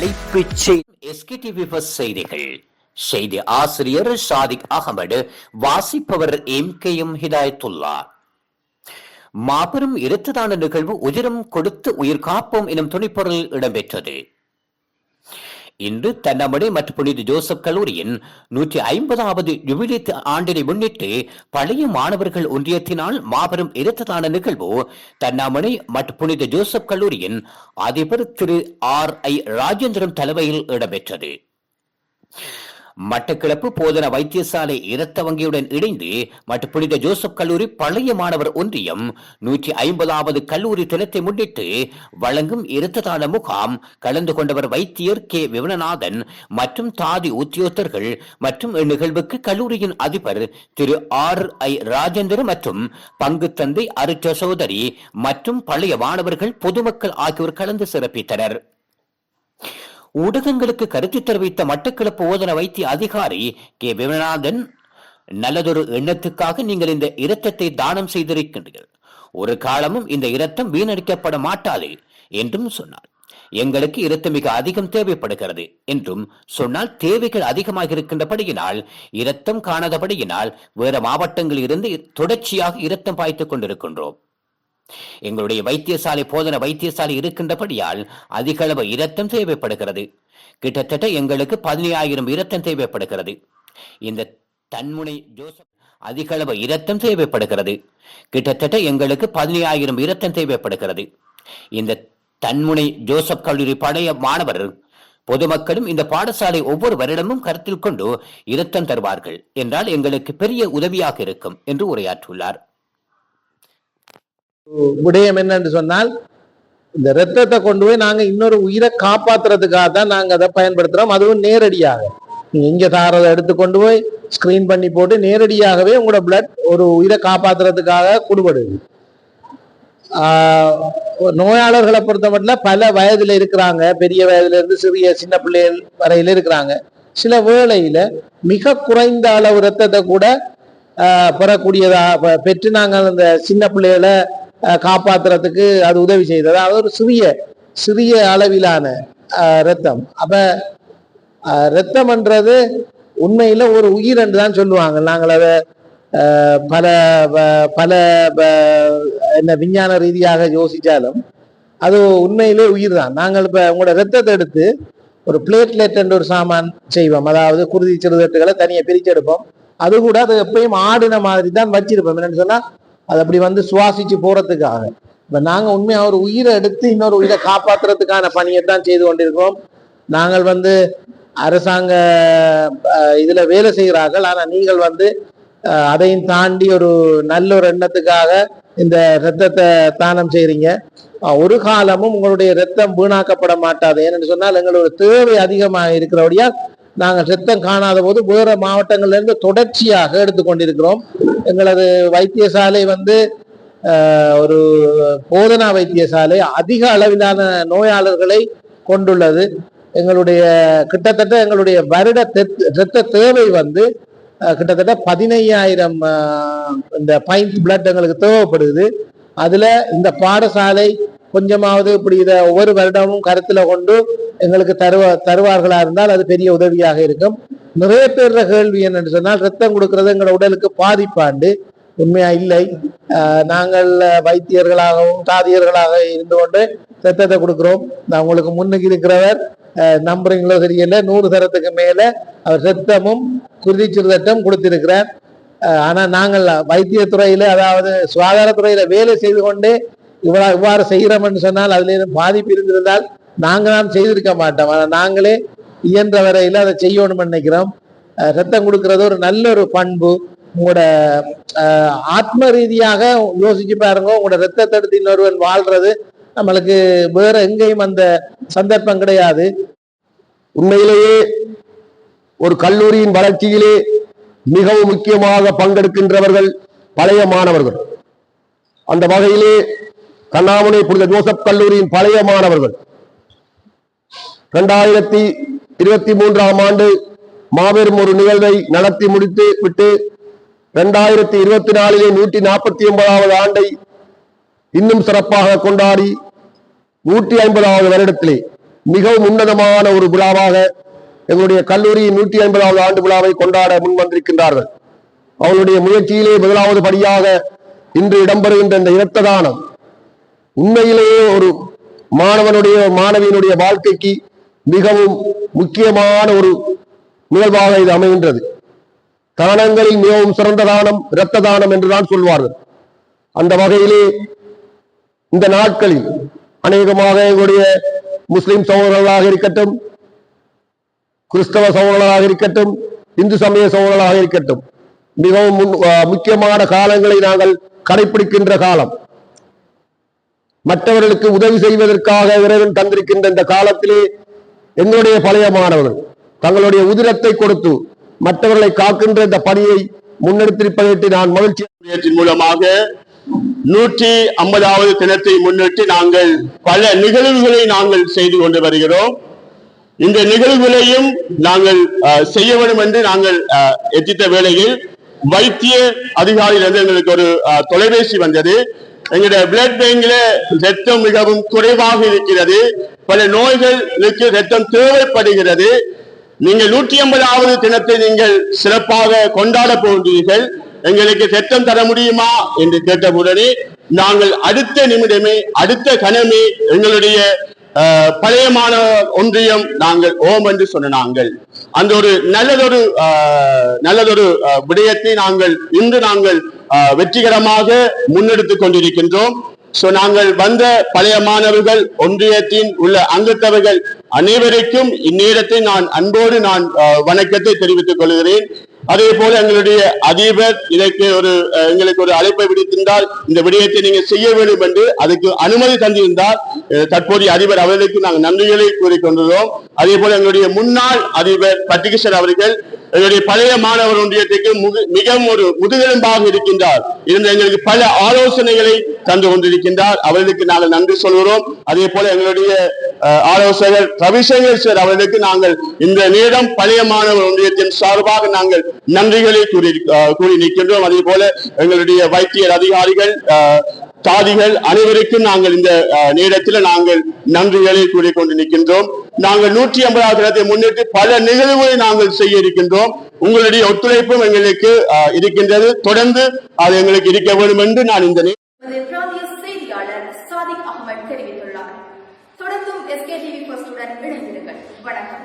தலைப்புச் செய்தி செய்திகள். செய்தி ஆசிரியர் ஷாதிக் அகமது வாசிப்பவர் எம் கே எம் ஹிதாயத்துல்லா. மாபெரும் இரத்ததான நிகழ்வு உயிரம் கொடுத்து உயிர் காப்போம் எனும் துணிப்பொருள் இடம்பெற்றது. இன்று தன்னமடை மற்றும் புனித ஜோசப் கல்லூரியின் நூற்றி ஐம்பதாவது யுபிலியத் ஆண்டினை முன்னிட்டு பழைய மாணவர்கள் ஒன்றியத்தினால் மாபெரும் இரத்ததான நிகழ்வு தன்னாமணை மற்றும் புனித ஜோசப் கல்லூரியின் அதிபர் திரு ஆர் ஐ ராஜேந்திரன் தலைமையில் இடம்பெற்றது. மட்டக்களப்பு போதன வைத்தியசாலை இரத்த வங்கியுடன் இணைந்து மட்டுப்பிடித்த புனித ஜோசப் கல்லூரி பழைய மாணவர் ஒன்றியம் நூற்றி ஐம்பதாவது கல்லூரி தினத்தை முன்னிட்டு வழங்கும் இரத்த தான முகாம் கலந்து கொண்டவர் வைத்தியர் கே. விவனநாதன் மற்றும் தாதி உத்தியோகத்தர்கள் மற்றும் இந்நிகழ்வுக்கு கல்லூரியின் அதிபர் திரு. ஆர். ஐ. ராஜேந்திர மற்றும் பங்கு தந்தை அருட்சசோதரி மற்றும் பழைய மாணவர்கள் பொதுமக்கள் ஆகியோர் கலந்து சிறப்பித்தனர். ஊடகங்களுக்கு கருத்து தெரிவித்த மட்டக்களப்பு ஓதன வைத்திய அதிகாரி கே. விமநாதன் நல்லதொரு எண்ணத்துக்காக நீங்கள் இந்த இரத்தத்தை தானம் செய்திருக்கின்றீர்கள். ஒரு காலமும் இந்த இரத்தம் வீணடிக்கப்பட மாட்டாது என்றும் சொன்னார். எங்களுக்கு இரத்தம் மிக அதிகம் தேவைப்படுகிறது என்றும் சொன்னால் தேவைகள் அதிகமாக இருக்கின்றபடியினால் இரத்தம் காணாதபடியினால் வேறு மாவட்டங்களில் இருந்து தொடர்ச்சியாக இரத்தம் பாய்த்துக் கொண்டிருக்கின்றோம். எங்களுடைய வைத்தியசாலை போதன வைத்தியசாலை இருக்கின்றபடியால் அதிகளவு இரத்தம் தேவைப்படுகிறது. கிட்டத்தட்ட எங்களுக்கு பதினையாயிரம் இரத்தம் தேவைப்படுகிறது. இந்த தன்முனை ஜோசப் அதிகளவு இரத்தம் தேவைப்படுகிறது. கிட்டத்தட்ட எங்களுக்கு பதினையாயிரம் இரத்தம் தேவைப்படுகிறது. இந்த தன்முனை ஜோசப் கல்லூரி பழைய மாணவர் பொதுமக்களும் இந்த பாடசாலை ஒவ்வொரு வருடமும் கருத்தில் கொண்டு இரத்தம் தருவார்கள். என்றால் எங்களுக்கு பெரிய உதவியாக இருக்கும் என்று உரையாற்றியுள்ளார். விடயம் என்னன்னு சொன்னால் இந்த ரத்தத்தை கொண்டு போய் நாங்க இன்னொரு உயிரை காப்பாத்துறதுக்காக தான் நாங்க அதை பயன்படுத்துறோம். அதுவும் நேரடியாக. நீங்க இங்க தாரதை எடுத்து கொண்டு போய் ஸ்கிரீன் பண்ணி போட்டு நேரடியாகவே உங்களோட பிளட் ஒரு உயிரை காப்பாத்துறதுக்காக கொடுபடுது. நோயாளர்களை பொறுத்த மட்டும் பல வயதுல இருக்கிறாங்க. பெரிய வயதுல இருந்து சிறிய சின்ன பிள்ளைகள் வரையில இருக்கிறாங்க. சில வேளையில மிக குறைந்த அளவு ரத்தத்தை கூட பெறக்கூடியதா பெற்று நாங்கள் அந்த சின்ன பிள்ளைகளை காப்பாத்துறதுக்கு அது உதவி செய்தது. அது ஒரு சிறிய சிறிய அளவிலான ரத்தம் அப்ப ரத்தம்ன்றது உண்மையில ஒரு உயிர் என்று தான் சொல்லுவாங்க. நாங்கள் அதை ஆஹ் பல பல என்ன விஞ்ஞான ரீதியாக யோசிச்சாலும் அது உண்மையிலே உயிர் தான். நாங்கள் இப்ப உங்களோட ரத்தத்தை எடுத்து ஒரு பிளேட்லெட் என்ற ஒரு சாமான் செய்வோம். அதாவது குருதி சிறுதட்டுகளை தனியாக பிரிச்செடுப்போம் அது கூட அது எப்பயும் ஆடின மாதிரி தான் வச்சிருப்போம். என்னன்னு சொன்னா அது அப்படி வந்து சுவாசிச்சு போறதுக்காக. இப்ப நாங்க உண்மையா ஒரு உயிரை எடுத்து இன்னொரு உயிரை காப்பாத்துறதுக்கான பணியை தான் செய்து கொண்டிருக்கிறோம். நாங்கள் வந்து அரசாங்க இதில் இதுல வேலை செய்கிறார்கள். ஆனா நீங்கள் வந்து அதையும் தாண்டி ஒரு நல்ல ஒரு எண்ணத்துக்காக இந்த ரத்தத்தை தானம் செய்றீங்க. ஒரு காலமும் உங்களுடைய ரத்தம் வீணாக்கப்பட மாட்டாது. ஏன்னு சொன்னால் எங்களோட தேவை அதிகமாக இருக்கிறபடியால் நாங்கள் ரத்தம் காணாத போது வேறு மாவட்டங்கள்லேருந்து தொடர்ச்சியாக எடுத்துக்கொண்டிருக்கிறோம் எங்களது வைத்தியசாலை வந்து ஒரு போதனா வைத்தியசாலை அதிக அளவிலான நோயாளர்களை கொண்டுள்ளது. எங்களுடைய கிட்டத்தட்ட எங்களுடைய வருட தெத்- இரத்த தேவை வந்து கிட்டத்தட்ட பதினையாயிரம் இந்த பைண்ட் பிளட் எங்களுக்கு தேவைப்படுது. அதில் இந்த பாடசாலை கொஞ்சமாவது இப்படி இதை ஒவ்வொரு வருடமும் கருத்துல கொண்டு எங்களுக்கு தருவ தருவார்களா இருந்தால் அது பெரிய உதவியாக இருக்கும். நிறைய பேர் கேள்வி என்னன்னு சொன்னால் ரத்தம் கொடுக்கறது எங்களோட உடலுக்கு பாதிப்பாண்டு. உண்மையா இல்லை. நாங்கள் வைத்தியர்களாகவும் தாதியர்களாக இருந்து கொண்டு ரத்தத்தை கொடுக்குறோம். நான் உங்களுக்கு முன்னுக்கு இருக்கிறவர் நம்புறீங்களோ தெரியல. நூறு தரத்துக்கு மேல அவர் ரத்தமும் குருதி சிறுதட்டம் கொடுத்திருக்கிறார். ஆனா நாங்கள் வைத்தியத்துறையில அதாவது சுகாதாரத்துறையில வேலை செய்து கொண்டே இவ்வளவு இவ்வாறு செய்கிறோம்னு சொன்னால் அதுல ஏதும் பாதிப்பு இருந்திருந்தால் நாங்கள் தான் செய்திருக்க மாட்டோம். ஆனால் நாங்களே இயன்ற வரையில் அதை செய்யணும்னு நினைக்கிறோம். ரத்தம் கொடுக்கறது ஒரு நல்ல ஒரு பண்பு. உங்களோட ஆத்ம ரீதியாக யோசிச்சு பாருங்க உங்களோட ரத்தத்தை எடுத்து இன்னொருவன் வாழ்றது நம்மளுக்கு வேற எங்கேயும் அந்த சந்தர்ப்பம் கிடையாது. உண்மையிலேயே ஒரு கல்லூரியின் வளர்ச்சியிலே மிகவும் முக்கியமாக பங்கெடுக்கின்றவர்கள் பழைய மாணவர்கள். அந்த வகையிலே கண்ணாமுனை புனித ஜோசப் கல்லூரியின் பழைய மாணவர்கள். இரண்டாயிரத்தி இருபத்தி மூன்றாம் ஆண்டு மாபெரும் ஒரு நிகழ்வை நடத்தி முடித்து விட்டு இரண்டாயிரத்தி இருபத்தி நாலிலே நூற்றி நாற்பத்தி ஒன்பதாவது ஆண்டை இன்னும் சிறப்பாக கொண்டாடி நூற்றி ஐம்பதாவது வருடத்திலே மிகவும் உன்னதமான ஒரு விழாவாக எங்களுடைய கல்லூரியின் நூற்றி ஐம்பதாவது ஆண்டு விழாவை கொண்டாட முன் வந்திருக்கின்றார்கள் அவர்களுடைய முயற்சியிலே முதலாவது படியாக இன்று இடம்பெறுகின்ற இந்த இரத்த தானம் உண்மையிலேயே ஒரு மாணவனுடைய மாணவியினுடைய வாழ்க்கைக்கு மிகவும் முக்கியமான ஒரு நிகழ்வாக இது அமைகின்றது. தானங்களில் மிகவும் சிறந்த தானம் இரத்த தானம் என்றுதான் சொல்வார்கள். அந்த வகையிலே இந்த நாட்களில் அநேகமாக எங்களுடைய முஸ்லிம் சகோதரர்களாக இருக்கட்டும் கிறிஸ்தவ சகோதரர்களாக இருக்கட்டும் இந்து சமய சகோதரர்களாக இருக்கட்டும் மிகவும் முன்- முக்கியமான காலங்களை நாங்கள் கடைபிடிக்கின்ற காலம். மற்றவர்களுக்கு உதவி செய்வதற்காக இறைவன் தந்திருக்கின்ற இந்த காலத்திலே எங்களுடைய பழைய மாணவர்கள் தங்களுடைய உதிரத்தை கொடுத்து மற்றவர்களை காக்கின்ற இந்த பணியை முன்னெடுத்திருப்பதற்கு நான் மகிழ்ச்சி மூலமாக நூற்றி ஐம்பதாவது தினத்தை முன்னிட்டு நாங்கள் பல நிகழ்வுகளை நாங்கள் செய்து கொண்டு வருகிறோம். இந்த நிகழ்வுகளையும் நாங்கள் அஹ், செய்ய வேண்டும் என்று நாங்கள் அஹ், எத்தித்த வேளையில் வைத்திய அதிகாரியிலிருந்து எங்களுக்கு ஒரு அஹ், தொலைபேசி வந்தது. எங்களுடைய பிளட் பேங்க்ல ரத்தம் மிகவும் குறைவாக இருக்கிறது. பல நோய்களுக்கு ரத்தம் தேவைப்படுகிறது. நீங்கள் நூற்றி ஐம்பதாவது தினத்தை நீங்கள் சிறப்பாக கொண்டாட போகிறீர்கள் எங்களுக்கு ரத்தம் தர முடியுமா என்று கேட்டவுடனே நாங்கள் அடுத்த நிமிடமே அடுத்த கணமே எங்களுடைய பழைய மாணவர் ஒன்றியம் நாங்கள் ஓம் என்று சொன்ன நாங்கள். அந்த ஒரு நல்லதொரு நல்லதொரு விடயத்தை நாங்கள் இன்று நாங்கள் வெற்றிகரமாக முன்னெடுத்துக் கொண்டிருக்கின்றோம். சோ நாங்கள் வந்த பழைய மாணவர்கள் ஒன்றியத்தின் உள்ள அங்கத்தவர்கள் அனைவருக்கும் இந்நேரத்தை நான் அன்போடு நான் வணக்கத்தை தெரிவித்துக் கொள்கிறேன். அதே போல எங்களுடைய அதிபர் இதற்கு ஒரு எங்களுக்கு ஒரு அழைப்பை விடுத்திருந்தால் இந்த விடயத்தை நீங்க செய்ய வேண்டும் என்று அதுக்கு அனுமதி தந்திருந்தால் தற்போதைய அதிபர் அவர்களுக்கு நாங்கள் நன்றிகளை கூறிக்கொண்டுள்ளோம் அதே போல எங்களுடைய முன்னாள் அதிபர் பட்டிகிஷன் அவர்கள் எங்களுடைய பழைய மாணவர் ஒன்றியத்துக்கு முகு- மிகவும் ஒரு முதுகெலும்பாக இருக்கின்றார். இருந்த எங்களுக்கு பல ஆலோசனைகளை தந்து கொண்டிருக்கின்றார். அவர்களுக்கு நாங்கள் நன்றி சொல்கிறோம். அதே போல எங்களுடைய அஹ், ஆலோசகர் ரவிசங்கர் சார் அவர்களுக்கு நாங்கள் இந்த நேரம் பழைய மாணவர் ஒன்றியத்தின் சார்பாக நாங்கள் நன்றிகளை கூறி கூறி நிற்கின்றோம். அதே போல எங்களுடைய வைத்தியர் அதிகாரிகள் அஹ், சாதிகள் அனைவருக்கும் நாங்கள் இந்த அஹ், நேரத்தில் நாங்கள் நன்றிகளை கூறிக்கொண்டு நிற்கின்றோம். நாங்கள் நூற்றி ஐம்பதாவது இடத்தை முன்னிட்டு பல நிகழ்வுகளை நாங்கள் செய்ய இருக்கின்றோம். உங்களுடைய ஒத்துழைப்பும் எங்களுக்கு அஹ், இருக்கின்றது. தொடர்ந்து அது எங்களுக்கு இருக்க வேண்டும் என்று நான் இந்த செய்தியாளர் சாதிக் அகமது தெரிவித்துள்ளார். தொடர்ந்தும் வணக்கம்.